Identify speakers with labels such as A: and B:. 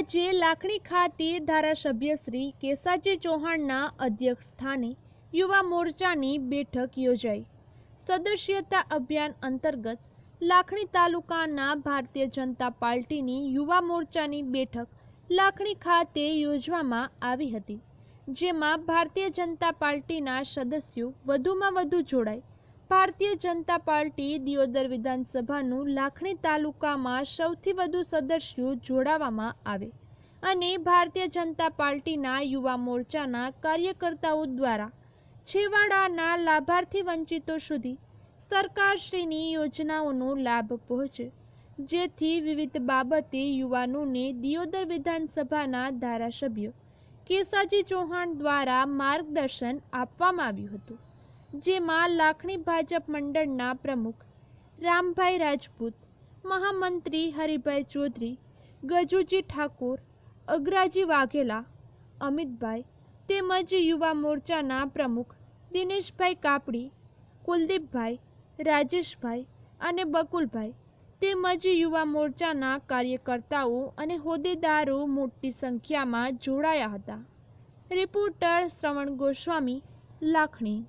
A: આજે લાખણી ખાતે ધારાસભ્ય શ્રી કેસાજી ચૌહાણના અધ્યક્ષ સ્થાને યુવા મોરચાની બેઠક યોજાઈ. સદસ્યતા અભિયાન અંતર્ગત લાખણી તાલુકાના ભારતીય જનતા પાર્ટીની યુવા મોરચાની બેઠક લાખણી ખાતે યોજવામાં આવી હતી, જેમાં ભારતીય જનતા પાર્ટીના સદસ્યો વધુમાં વધુ જોડાઈ ભારતીય જનતા પાર્ટી દિયોદર વિધાનસભાનું લાખણી તાલુકામાં સૌથી વધુ સદસ્યો જોડાવામાં આવે અને ભારતીય જનતા પાર્ટીના યુવા મોરચાના કાર્યકર્તાઓ દ્વારા છેવાડાના લાભાર્થી વંચિતો સુધી સરકારશ્રીની યોજનાઓનો લાભ પહોંચે, જેથી વિવિધ બાબતે યુવાનોને દિયોદર વિધાનસભાના ધારાસભ્ય કેસાજી ચૌહાણ દ્વારા માર્ગદર્શન આપવામાં આવ્યું હતું. જેમાં લાખણી ભાજપ મંડળના પ્રમુખ રામભાઈ રાજપૂત, મહામંત્રી હરિભાઈ ચૌધરી, ગજુજી ઠાકોર, અગ્રાજી વાઘેલા, અમિતભાઈ તેમજ યુવા મોરચાના પ્રમુખ દિનેશભાઈ કાપડી, કુલદીપભાઈ, રાજેશભાઈ અને બકુલભાઈ તેમજ યુવા મોરચાના કાર્યકર્તાઓ અને હોદ્દેદારો મોટી સંખ્યામાં જોડાયા હતા. રિપોર્ટર શ્રવણ ગોસ્વામી, લાખણી